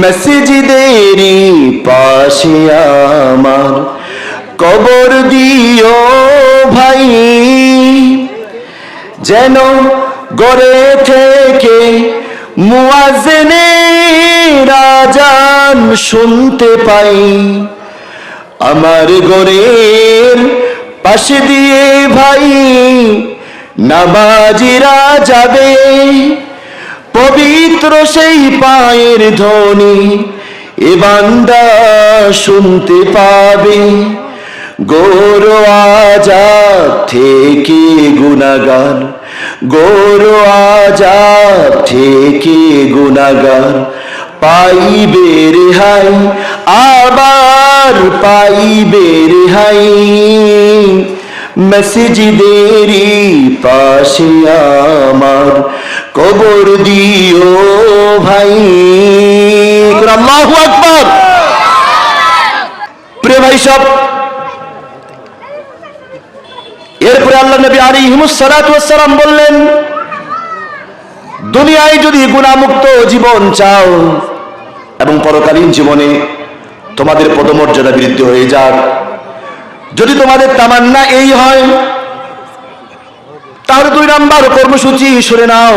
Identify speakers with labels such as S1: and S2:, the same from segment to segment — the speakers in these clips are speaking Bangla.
S1: মসজিদেরই পাশে আমার কবর দিও ভাই। যেন গড়ে থেকে মুয়াজনে রাজান শুনতে পাই। আমার গরের পাশে দিয়ে ভাই নামাজিরা যাবে পবিত্র সেই পায়ের ধ্বনি এ বান্দা শুনতে পাবে। গোর আজাদ থেকে গুনাগার গোর আজাদ থেকে গুনাগার পাইবে রেহাই, আবার পাইবে রেহাই। মসজিদেরই পাশে আমার কবর দিও ভাই। আল্লাহু আকবার। প্রিয় ভাই সব, এরপরে আল্লাহ নবী আলী হিমুসালাম বললেন, দুনিয়ায় যদি গুণামুক্ত জীবন চাও এবং পরকালীন জীবনে তোমাদের পদমর্যাদা বৃদ্ধি হয়ে যাক, যদি তোমাদের তামান্না এই হয় তাহলে দুই নাম্বার কর্মসূচি শুনে নাও।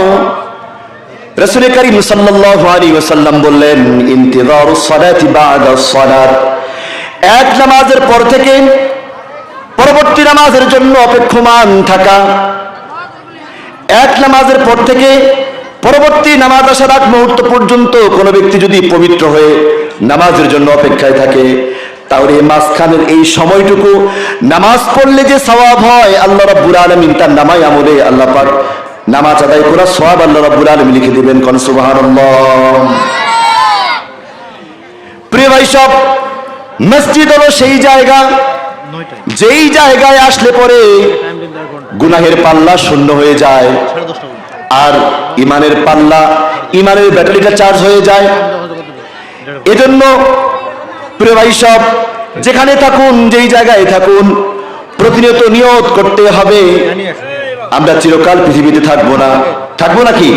S1: রসুল করিম সাল্লাল্লাহু আলাইহি ওয়াসাল্লাম বললেন ইন্তিজারুস সালাতি। এক নামাজের পর থেকে পরবর্তী নামাজের জন্য অপেক্ষমান থাকা। এক নামাজের পর থেকে পরবর্তী নামাজ আসার আগ মুহূর্ত পর্যন্ত কোনো ব্যক্তি যদি পবিত্র হয়ে নামাজের জন্য অপেক্ষায় থাকে তাহলে মাঝখানের এই সময়টুকু নামাজ পড়লে যে সওয়াব হয়, আল্লাহ রাব্বুল আলামিন তার নামাই আমলে আল্লাহ পাক নামাজ আদায় করা সওয়াব আল্লাহ রাব্বুল আলামিন লিখে দিবেন কোন সুবহানাল্লাহ। প্রিয় ভাই সব, মসজিদ হলো সেই জায়গা, যেই জায়গায় আসলে পরে গুনাহের পাল্লা শূন্য হয়ে যায় আর ইমানের পাল্লা, ইমানের ব্যাটারিটা চার্জ হয়ে যায়। এজন্য প্রিয় ভাই সব, যেখানে থাকুন, যেই জায়গায় থাকুন, প্রতিনিয়ত নিয়ত করতে হবে। আমরা চিরকাল পৃথিবীতে থাকব না। থাকব নাকি?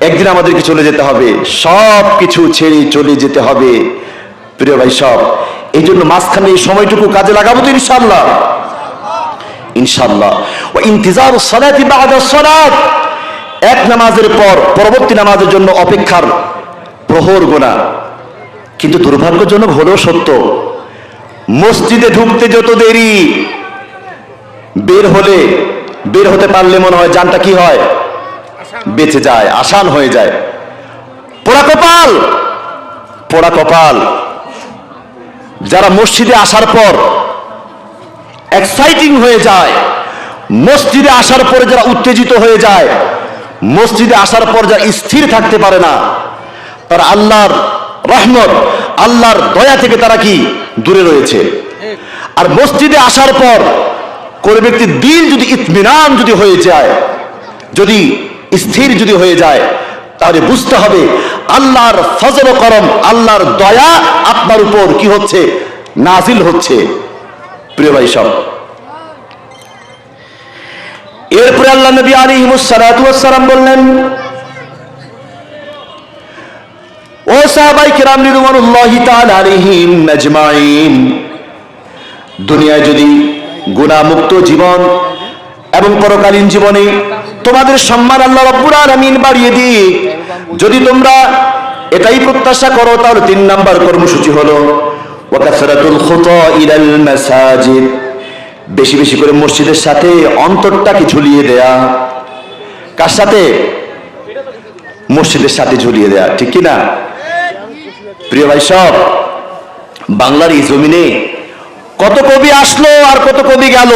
S1: একদিন আমাদেরকে চলে যেতে হবে। সব কিছু ছেড়ে চলে যেতে হবে। প্রিয় ভাই সব, এই জন্য মাঝখানে এই সময়টুকু কাজে লাগাবো তো ইনশাল্লাহ ইনশাল্লাহ ও ইন্তিজার সালাতি বাদা সালাত। এক নামাজের পর, পরবর্তী নামাজের জন্য অপেক্ষার প্রহর গোনা। কিন্তু দুর্ভাগ্যজনক হলেও সত্য, মসজিদে ঢুকতে যত দেরি, বের হলে, বের হতে পারলে মনে হয় জানটা কি হয়? বেঁচে যায়, আসান হয়ে যায়। পোড়া কপাল! পোড়া কপাল। যারা মসজিদে আসার পর এক্সাইটিং হয়ে যায়, মসজিদে আসার পরে যারা উত্তেজিত হয়ে যায়, মসজিদে আসার পর যারা স্থির থাকতে পারে না, তারা আল্লাহর রহমত, আল্লাহর দয়া থেকে তারা কি দূরে রয়েছে? আর মসজিদে আসার পর কোন ব্যক্তির দিল যদি ইতমিনান যদি হয়ে যায়, যদি স্থির যদি হয়ে যায়, তাহলে বুঝতে হবে আল্লাহর ফজল করম, আল্লাহর দয়া আপনার উপর কি হচ্ছে? নাজিল হচ্ছে। প্রিয় ভাই সব, এরপরে আল্লাহ নবী আলী সালাম বললেন ও দুনিয়ায় যদি গুণামুক্ত জীবন এবং পরকালীন জীবনে তোমাদের সম্মান আল্লাহ রব্বুল আলামিন বাড়িয়ে দিয়ে যদি তোমরা এটাই প্রত্যাশা করো, তাহলে তিন নাম্বার কর্মসূচি হলো বেশি বেশি করে মসজিদের সাথে অন্তরটাকে ঝুলিয়ে দেয়া। কার সাথে? মসজিদের সাথে ঝুলিয়ে দেয়া, ঠিক কি না? প্রিয় ভাই সব, বাংলার এই জমিনে কত কবি আসলো আর কত কবি গেল?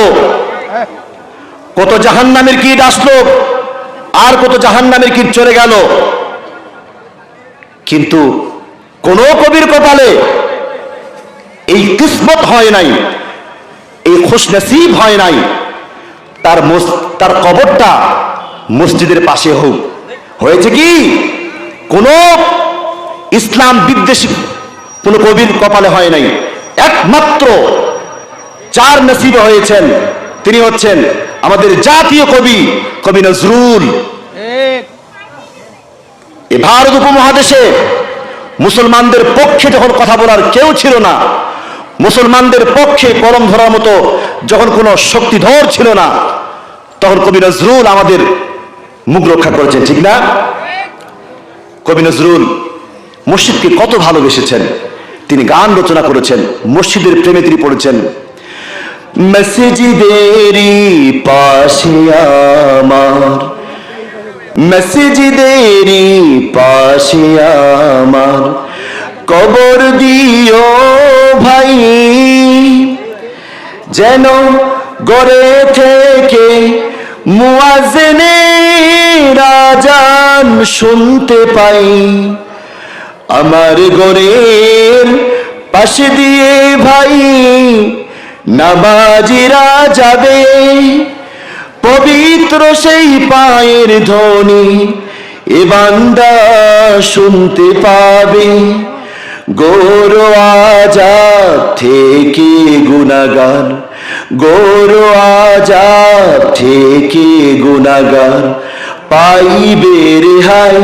S1: কত জাহান নামের কীট আসলো আর কত জাহান নামের কীট চলে গেল? কিন্তু কোন কবির কপালে এই কিসমত হয় নাই, এই খুশনসিব হয় নাই। তার তার কবরটা মসজিদের পাশে হোক। হয়েছে কি? কোন ইসলাম বিদ্বেষী। কোন কবির কপালে হয় নাই। একমাত্র চার নসিবে হয়েছেন, তিনি হচ্ছেন আমাদের জাতীয় কবি কবি নজরুল। এ ভারত উপমহাদেশে মুসলমানদের পক্ষে যখন কথা বলার কেউ ছিল না, মুসলমানদের পক্ষে কলম ধরার মতো যখন কোনো শক্তিধর ছিল না, তখন কবি নজরুল আমাদের মুখ রক্ষা করেছেন, ঠিক না? কবি নজরুল মসজিদকে কত ভালোবেসেছেন? তিনি গান রচনা করেছেন, মসজিদের প্রেমে তিনি পড়েছেন। মসজিদেরই পাশে আমার মসজিদেরই পাশে আমার, কবর দিও ভাই, যেন গড়ে থেকে মুয়াজনে রাজান শুনতে পাই। আমার গরের পাশে দিয়ে ভাই নামাজিরা যাবে পবিত্র সেই পায়ের ধ্বনি এ বান্দা শুনতে পাবে। গোর আজাদ থেকে গুনাগার গোর আজাদ থেকে গুনাগার পাইবে রেহাই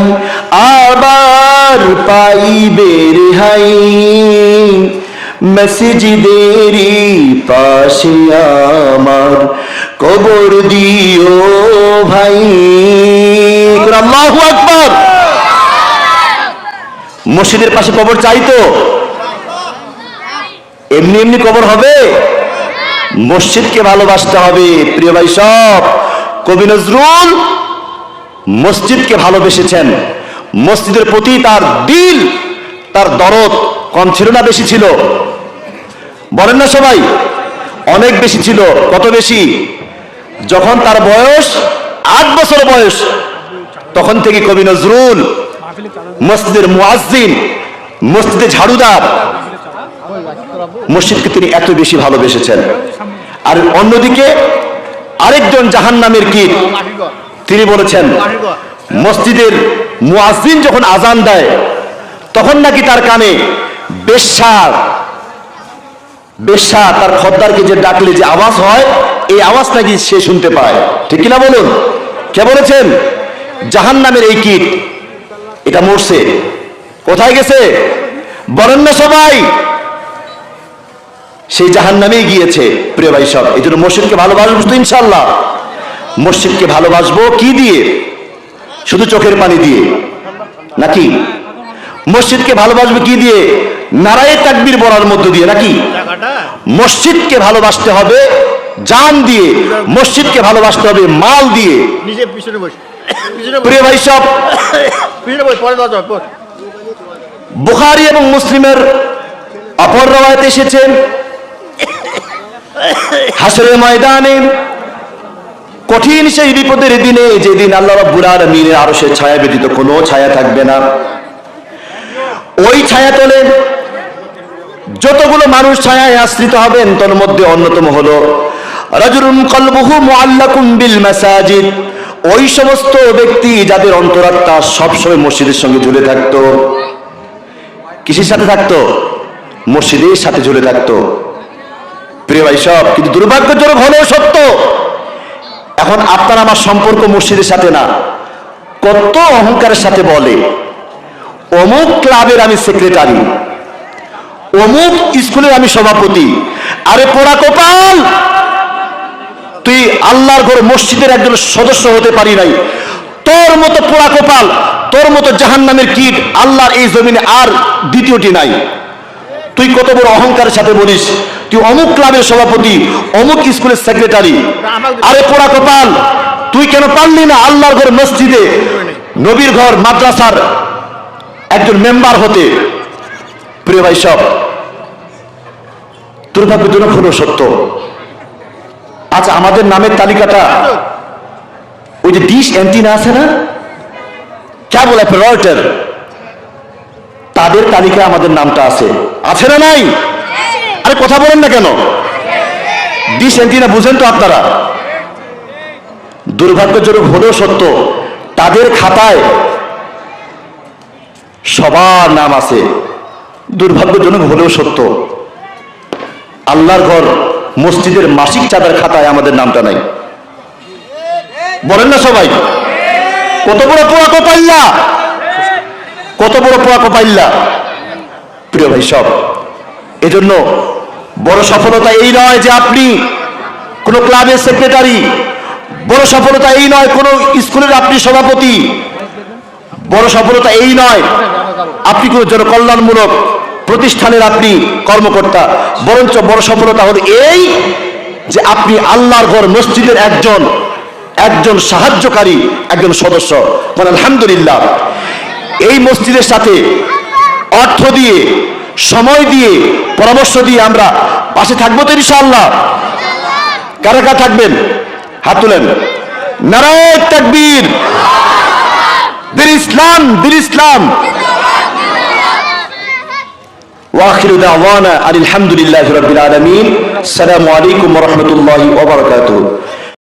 S1: আবার পাইবে রেহাই। মসজিদেরই পাশে আমার কবর দিও ভাই। আল্লাহু আকবার। মসজিদের পাশে কবর চাই তো। এমনি এমনি কবর হবে। মসজিদকে ভালোবাসতে হবে। প্রিয় ভাই সব, কবি নজরুল মসজিদকে ভালোবেসেছেন। মসজিদের প্রতি তার দিল, তার দরদ কম ছিল না বেশি ছিল? বলেন না সবাই, অনেক বেশি ছিল। কত বেশি? যখন তার বয়স আট বছর বয়স, তখন থেকে কবি নজরুল, মসজিদের মুয়াজ্জিন, মসজিদে ঝাড়ুদার, মসজিদকে তিনি এত বেশি ভালোবেসেছেন। আর অন্যদিকে আরেকজন জাহান নামের কীট, তিনি বলেছেন, মসজিদের মুয়াজ্জিন যখন আজান দেয়, তখন নাকি তার কানে বেশ্যার বেশ্যা তার খদ্দারকে যে ডাকলে যে আওয়াজ হয়, এই আওয়াজ নাকি সে শুনতে পায়। ঠিক কিনা বলুন? কে বলেছেন? জাহান নামের এই কীট, এটা মরছে। কোথায় গেছে? না সবাই। সেই জাহান নামেই গিয়েছে, প্রিয় ভাই সব। এই জন্য মসজিদকে ভালোবাসবো তো ইনশাল্লাহ মসজিদকে ভালোবাসবো কি দিয়ে? শুধু চোখের পানি দিয়ে? নাকি? মসজিদকে ভালোবাসবে কি দিয়ে? নারায়ে তাকবির বলার মধ্য দিয়ে নাকি? মসজিদকে ভালোবাসতে হবে জান দিয়ে মসজিদকে ভালোবাসতে হবে মাল দিয়ে। প্রিয় ভাই সব বুখারি এবং মুসলিমের অপর রবায়তে এসেছেন। হাসরের ময়দানে কঠিন সেই বিপদের দিনে যেদিন আল্লাহ রাব্বুল আলামিনের আরশের ছায়া ব্যতীত কোনো ছায়া থাকবে না। ওই ছায়া তলে যতগুলো মানুষ ছায়ায় আশ্রিত হবেন, তার মধ্যে অন্যতম হলো রাজুলুন কলবুহু মুআল্লাকুম বিল মাসাজিদ। ওই সমস্ত ব্যক্তি যাদের অন্তরাত্মা সবসময় মসজিদের সঙ্গে ঝুলে থাকতো। কিসের সাথে থাকতো? মসজিদের সাথে ঝুলে থাকতো। প্রিয় ভাই সব, কিন্তু দুর্ভাগ্যজনক হলেও সত্য। এখন আপনার আমার সম্পর্ক মসজিদের সাথে না। কত অহংকারের সাথে বলে। অমুক ক্লাবের আমি সেক্রেটারি। অমুক স্কুলের আমি সভাপতি। আরে পোড়া কপাল! তুই আল্লাহর ঘর মসজিদের একজন সদস্য হতে পারি নাই। তোর মতো পোড়া কপাল, তোর মতো জাহান নামের কীট আল্লাহর এই জমিনে আর দ্বিতীয়টি নাই। তুই কত বড় অহংকারের সাথে বলিস? তুই অমুক ক্লাবের সভাপতি, অমুক স্কুলের সেক্রেটারি। আরে পোড়া কপাল, তুই কেন পারলি না আল্লাহর ঘর মসজিদে? নবীর ঘর, মাদ্রাসার একজন মেম্বার হতে। প্রিয় ভাই সব, দুর্ভাগ্যজনক হলো সত্য। আচ্ছা আমাদের নামের তালিকাটা, ওই যে ডিশ অ্যান্টিনা আছে না? কেবল অপারেটর তাদের তালিকায় আমাদের নামটা আছে। আছে না নাই? আরে কথা বলেন না কেন? ডিশ অ্যান্টিনা বুঝেন তো আপনারা। দুর্ভাগ্যজনক হলেও সত্য, তাদের খাতায় সবার নাম আছে। দুর্ভাগ্যজনক হলেও সত্য, আল্লাহর ঘর মসজিদের মাসিক চাঁদার খাতায় আমাদের নামটা নাই। বলেন না সবাই। কত বড় পোড়া কপাল্লা কত বড় পোয়া কপাইল্লা প্রিয় ভাই, সব। এজন্য বড় সফলতা এই নয় যে আপনি কোন ক্লাবের সেক্রেটারি। বড় সফলতা এই নয় কোন স্কুলের আপনি সভাপতি। বড় সফলতা এই নয় আপনি কোন জনকল্যাণমূলক প্রতিষ্ঠানের আপনি কর্মকর্তা। বরঞ্চ বড় সফলতা হলো এই যে আপনি আল্লাহর ঘর মসজিদের একজন একজন সাহায্যকারী, একজন সদস্য। মানে আলহামদুলিল্লাহ। এই মসজিদের সাথে অর্থ দিয়ে সময় দিয়ে পরামর্শ দিয়ে আমরা পাশে থাকবো তো ইনশাআল্লাহ কারা কারা থাকবেন হাত তুলেন নারায়ণ তাকবীর দিল ইসলাম দিল ইসলাম واخر دعوانا ان الحمد لله رب العالمين السلام عليكم ورحمه الله وبركاته